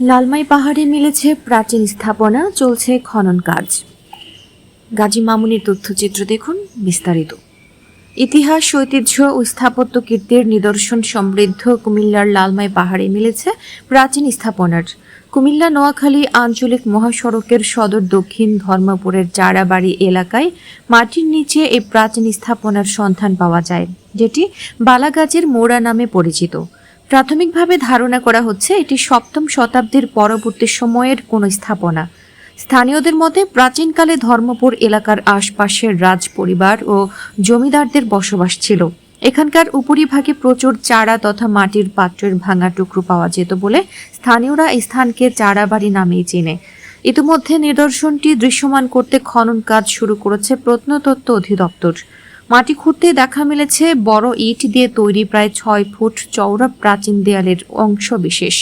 লালমাই পাহাড়ে মিলেছে প্রাচীন স্থাপনা, চলছে খনন কাজ। গাজী মামুনির তথ্যচিত্র দেখুন বিস্তারিত। ইতিহাস, ঐতিহ্য ও স্থাপত্য কীর্তির নিদর্শন সমৃদ্ধ কুমিল্লার লালমাই পাহাড়ে মিলেছে প্রাচীন স্থাপনার। কুমিল্লা, নোয়াখালী আঞ্চলিক মহাসড়কের সদর দক্ষিণ ধর্মপুরের চারাবাড়ি এলাকায় মাটির নিচে এই প্রাচীন স্থাপনার সন্ধান পাওয়া যায়, যেটি বালাগাজের মোড়া নামে পরিচিত। প্রাথমিকভাবে ধারণা করা হচ্ছে এটি সপ্তম শতাব্দীর পরবর্তী সময়ের কোনো স্থাপনা। স্থানীয়দের মতে প্রাচীনকালে ধর্মপুর এলাকার আশপাশের রাজ পরিবার ও জমিদারদের বসবাস ছিল। এখানকার উপরিভাগে প্রচুর চারা তথা মাটির পাত্রের ভাঙা টুকরো পাওয়া যেত বলে স্থানীয়রা এই স্থানকে চারাবাড়ি নামেই চেনে। ইতিমধ্যে নিদর্শনটি দৃশ্যমান করতে খনন কাজ শুরু করেছে প্রত্নতত্ত্ব অধিদপ্তর। মাটি খুঁড়তে দেখা মিলেছে বড় ইট দিয়ে তৈরি প্রায় ছয় ফুট চওড়া প্রাচীন দেয়ালের অংশ বিশেষ।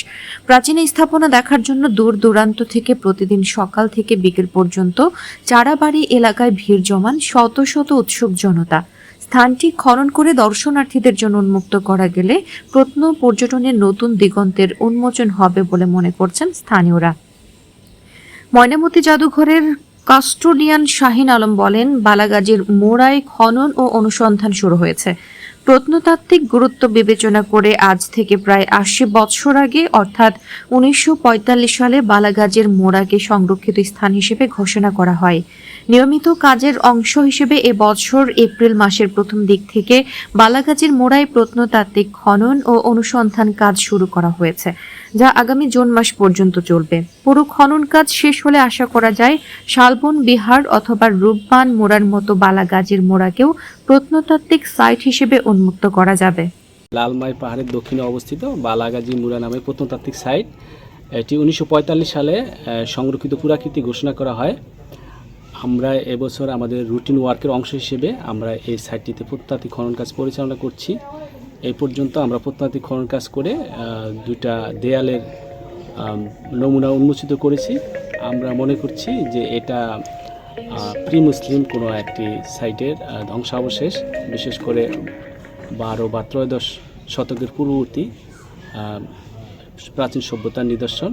প্রাচীন স্থাপনা দেখার জন্য দূর দূরান্ত থেকে প্রতিদিন সকাল থেকে বিকেল পর্যন্ত চারাবাড়ি এলাকায় ভিড় জমান শত শত উৎসুক জনতা। স্থানটি খনন করে দর্শনার্থীদের জন্য উন্মুক্ত করা গেলে প্রত্ন পর্যটনের নতুন দিগন্তের উন্মোচন হবে বলে মনে করছেন স্থানীয়রা। ময়নামতি জাদুঘরের কাস্টোডিয়ান শাহিন আলম বলেন বালাগাজীর মোড়ায় খনন ও অনুসন্ধান শুরু হয়েছে। প্রত্নতাত্ত্বিক গুরুত্ব বিবেচনা করে আজ থেকে প্রায় আশি বৎসর আগে, অর্থাৎ উনিশশো সালে বালাগাজের মোড়াকে সংরক্ষিত স্থান হিসেবে ঘোষণা করা হয়। নিয়মিত কাজের অংশ হিসেবে এ বছর এপ্রিল মাসের প্রথম দিক থেকে বালাগাজীর মোড়ায় প্রত্নতাত্ত্বিক খনন ও অনুসন্ধান কাজ শুরু করা হয়েছে, যা আগামী জুন মাস পর্যন্ত চলবে। পুরো খনন কাজ শেষ হলে আশা করা যায়, শালবন বিহার অথবা রূপবান মোড়ার মতো বালাগাজীর মোড়াকেও প্রত্নতাত্ত্বিক সাইট হিসেবে উন্মুক্ত করা যাবে। লালমাই পাহাড়ের দক্ষিণে অবস্থিত বালাগাজী মুরা নামে প্রত্নতাত্ত্বিক সাইট। এটি উনিশশো পঁয়তাল্লিশ সালে সংরক্ষিত পুরাকৃতি ঘোষণা করা হয়। আমরা এবছর আমাদের রুটিন ওয়ার্কের অংশ হিসেবে আমরা এই সাইটটিতে প্রত্নতাত্ত্বিক খনন কাজ পরিচালনা করছি। এই পর্যন্ত আমরা প্রত্নতাত্ত্বিক খনন কাজ করে দুইটা দেয়ালের নমুনা উন্মোচিত করেছি। আমরা মনে করছি যে এটা প্রি মুসলিম কোনো একটি সাইটের ধ্বংসাবশেষ। বিশেষ করে বারো বা ত্রয়োদশ শতকের পূর্ববর্তী প্রাচীন সভ্যতার নিদর্শন।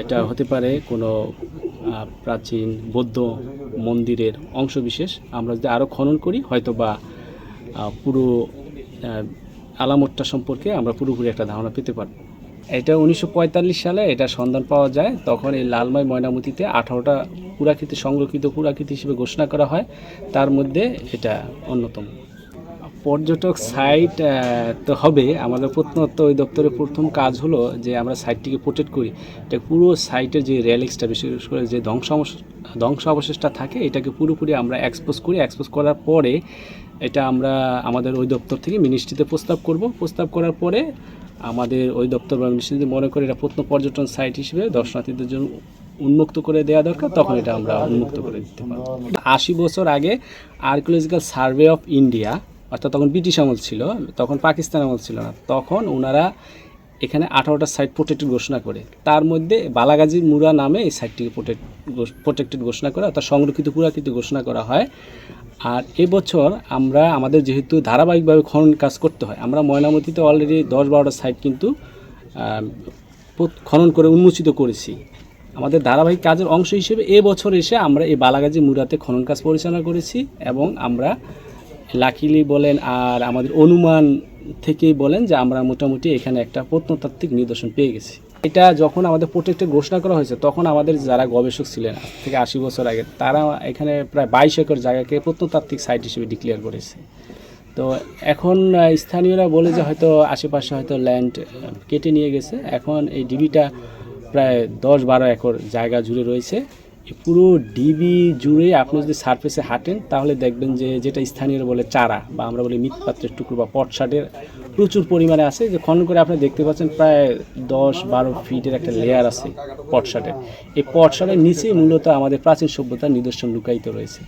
এটা হতে পারে কোনো প্রাচীন বৌদ্ধ মন্দিরের অংশবিশেষ। আমরা যদি আরও খনন করি হয়তো বা পুরো আলামতটা সম্পর্কে আমরা পুরোপুরি একটা ধারণা পেতে পারব। এটা উনিশশো পঁয়তাল্লিশ সালে এটা সন্ধান পাওয়া যায়। তখন এই লালমাই ময়নামতিতে আঠারোটা পুরাকৃতি, সংরক্ষিত পুরাকৃতি হিসেবে ঘোষণা করা হয়। তার মধ্যে এটা অন্যতম। পর্যটক সাইট তো হবে। আমাদের প্রত্নতত্ত্ব ওই দপ্তরের প্রথম কাজ হলো যে আমরা সাইটটিকে প্রোটেক্ট করি। এটা পুরো সাইটের যে রেলিক্সটা বিশেষ করে যে ধ্বংস ধ্বংস অবশেষটা থাকে, এটাকে পুরোপুরি আমরা এক্সপোজ করি। এক্সপোজ করার পরে এটা আমরা আমাদের ওই দপ্তর থেকে মিনিস্ট্রিতে প্রস্তাব করব। প্রস্তাব করার পরে আমাদের ওই দপ্তর বা মিনিস্ট্রি মনে করে এটা প্রত্ন পর্যটন সাইট হিসেবে দর্শনার্থীদের জন্য উন্মুক্ত করে দেওয়া দরকার, তখন এটা আমরা উন্মুক্ত করে দিতে পারব। আশি বছর আগে আর্কিওলজিক্যাল সার্ভে অফ ইন্ডিয়া অর্থাৎ তখন ব্রিটিশ আমল ছিল, তখন পাকিস্তান আমল ছিল না। তখন ওনারা এখানে আঠারোটা সাইট প্রোটেক্টেড ঘোষণা করে। তার মধ্যে বালাগাজীর মুরা নামে এই সাইটটিকে প্রোটেক্ট প্রোটেক্টেড ঘোষণা করে, অর্থাৎ সংরক্ষিত পুরাকৃতি ঘোষণা করা হয়। আর এবছর আমরা, আমাদের যেহেতু ধারাবাহিকভাবে খনন কাজ করতে হয়, আমরা ময়নামতিতে অলরেডি দশ বারোটা সাইট কিন্তু খনন করে উন্মোচিত করেছি। আমাদের ধারাবাহিক কাজের অংশ হিসেবে এবছর এসে আমরা এই বালাগাজী মুরাতে খনন কাজ পরিচালনা করেছি এবং আমরা লাকিলি বলেন আর আমাদের অনুমান থেকেই বলেন যে আমরা মোটামুটি এখানে একটা প্রত্নতাত্ত্বিক নিদর্শন পেয়ে গেছি। এটা যখন আমাদের প্রোটেক্টেড ঘোষণা করা হয়েছে, তখন আমাদের যারা গবেষক ছিলেন, থেকে আশি বছর আগে, তারা এখানে প্রায় বাইশ একর জায়গাকে প্রত্নতাত্ত্বিক সাইট হিসেবে ডিক্লেয়ার করেছে। তো এখন স্থানীয়রা বলে যে হয়তো আশেপাশে হয়তো ল্যান্ড কেটে নিয়ে গেছে। এখন এই ডিবিটা প্রায় দশ বারো একর জায়গা জুড়ে রয়েছে। পুরো ডিবি জুড়ে আপনি যদি সারফেসে হাঁটেন, তাহলে দেখবেন যে যেটা স্থানীয় বলে চারা, বা আমরা বলি মৃৎপাত্রের টুকরো বা পটসাটের প্রচুর পরিমাণে আছে। যে খনন করে আপনি দেখতে পাচ্ছেন প্রায় দশ বারো ফিটের একটা লেয়ার আছে পটসাটের এই পটসাটের নিচে মূলত আমাদের প্রাচীন সভ্যতার নিদর্শন লুকায়িত রয়েছে।